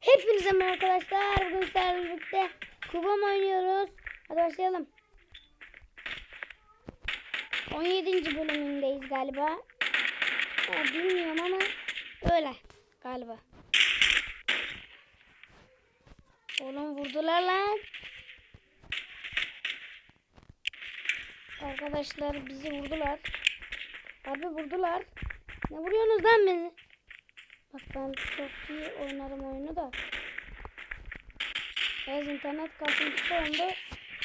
Hepinize merhaba arkadaşlar. Bugün sizlerle birlikte Kubam oynuyoruz. Hadi başlayalım. 17. bölümündeyiz galiba. Ya, bilmiyorum ama öyle galiba. Oğlum vurdular lan. Arkadaşlar bizi vurdular. Abi vurdular. Ne vuruyorsunuz lan beni? Bak ben çok iyi oynarım oyunu da. Biraz internet kasıntısı oldu.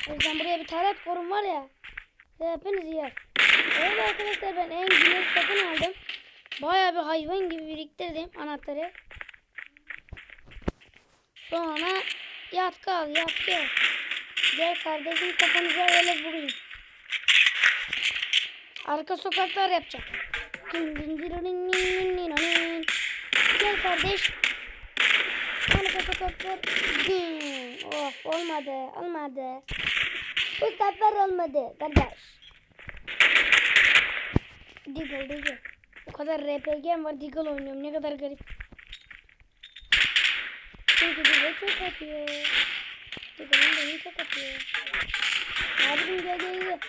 O yüzden buraya bir taret korun var ya. Size hepiniz yer. Evet arkadaşlar ben en güzel satın aldım. Baya bir hayvan gibi biriktirdim anahtarı. Sonra yat kal yat kal. Gel kardeşim kafanıza öyle vurayım. Arka sokaklar yapacağım. Din din din din kardeş. Arka sokaklar. Hmm, Of olmadı olmadı. Bu sefer olmadı kardeş. Diggle diggle. O kadar RPG'm var Diggle oynuyorum ne kadar garip. Çünkü Diggle çok atıyor. Diggle'ın beni çok atıyor. Abim gel gel gel.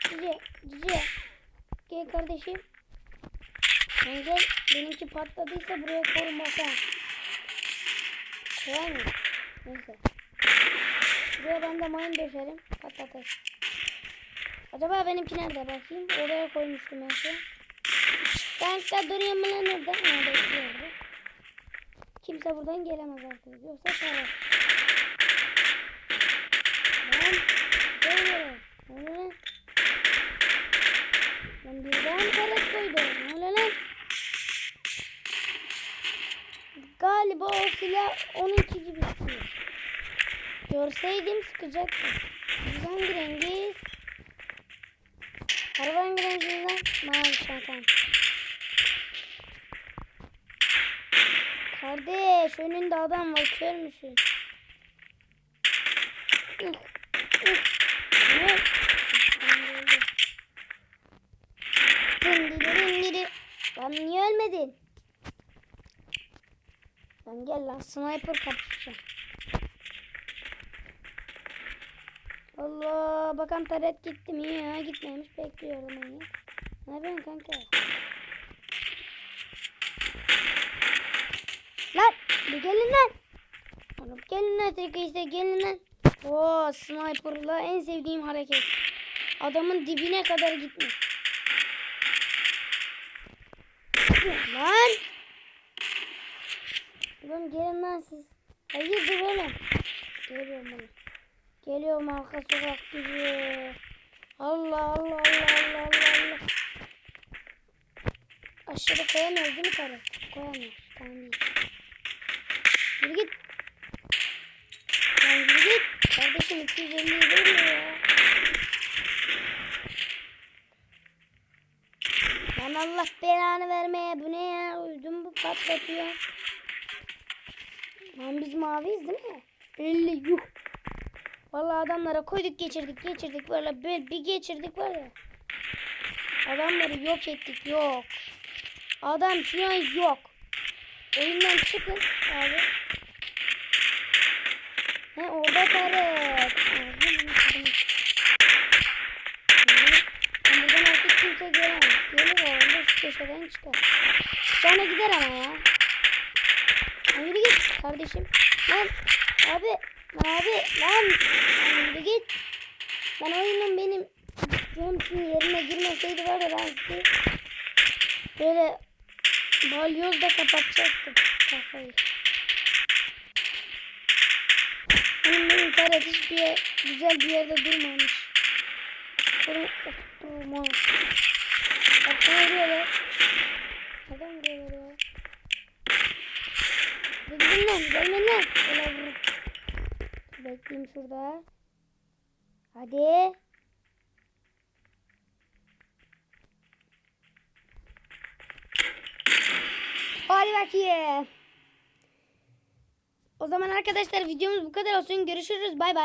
Cici cici. Gel kardeşim. Sen gel. Benimki patladıysa buraya korunmasa. Koyar mı? Neyse. Buraya ben de mayın döşerim. Patlatır. Acaba benimki nerede bakayım? Oraya koymuştum en son. Kanka duruyor mu lan orada? Ha. Kimse buradan gelemez artık. Yoksa para. Lan. Gel buraya. Ne oluyor lan? Ben birden karet koydum. Ne oluyor lan? Galiba o silah onunki gibi sıkıyor. Görseydim sıkacaktım. Hangi rengiz? Araba hangi rengiz lan? Mavi tamam. Kardeş önünde adam var kör müsün? Lan niye ölmedin? Lan gel lan sniper kapışacağım. Allah bakan taret gitti mi ya gitmemiş bekliyorum onu. Ne yapıyorsun kanka? Lan bir gelin lan. Oğlum gelin lan işte gelin lan. Oo sniperla en sevdiğim hareket. Adamın dibine kadar gitmiş. Lan. Oğlum gelin lan siz. Hayırdır oğlum. Geliyorum oğlum. Geliyorum arka sokak gibi. Allah Allah Allah Allah Allah Allah. Aşağıda koyamıyoruz değil mi karı? Koyamıyoruz. Tamam iyi. Yürü git. Lan yürü git. Kardeşim 250 veriyor ya. Lan Allah belanı vermeye bu ne ya? Uydum bu patlatıyor. Lan biz maviyiz değil mi? 50 yuh. Vallahi adamlara koyduk geçirdik geçirdik böyle bir, bir geçirdik var. Adamları yok ettik yok. Adam şu an yok. Oyundan çıkın abi. He orada. Ben buradan artık kimse gelemez. Gelir o köşeden çıkar. Sonra gider ama ya. Yürü git kardeşim. Lan abi abi lan. Yürü git. Ben oyunun benim Johnson yerine girmeseydi var ya ben sizi böyle balyozla kapatacaktım kafayı. Benim benim taret hiçbir yer, güzel bir yerde durmamış. Durma. Durma. Bak sana Gelin lan. Öyle vurur. Bekleyeyim şurada. Hadi. Hadi bakayım. O zaman arkadaşlar videomuz bu kadar olsun. Görüşürüz. Bay bay.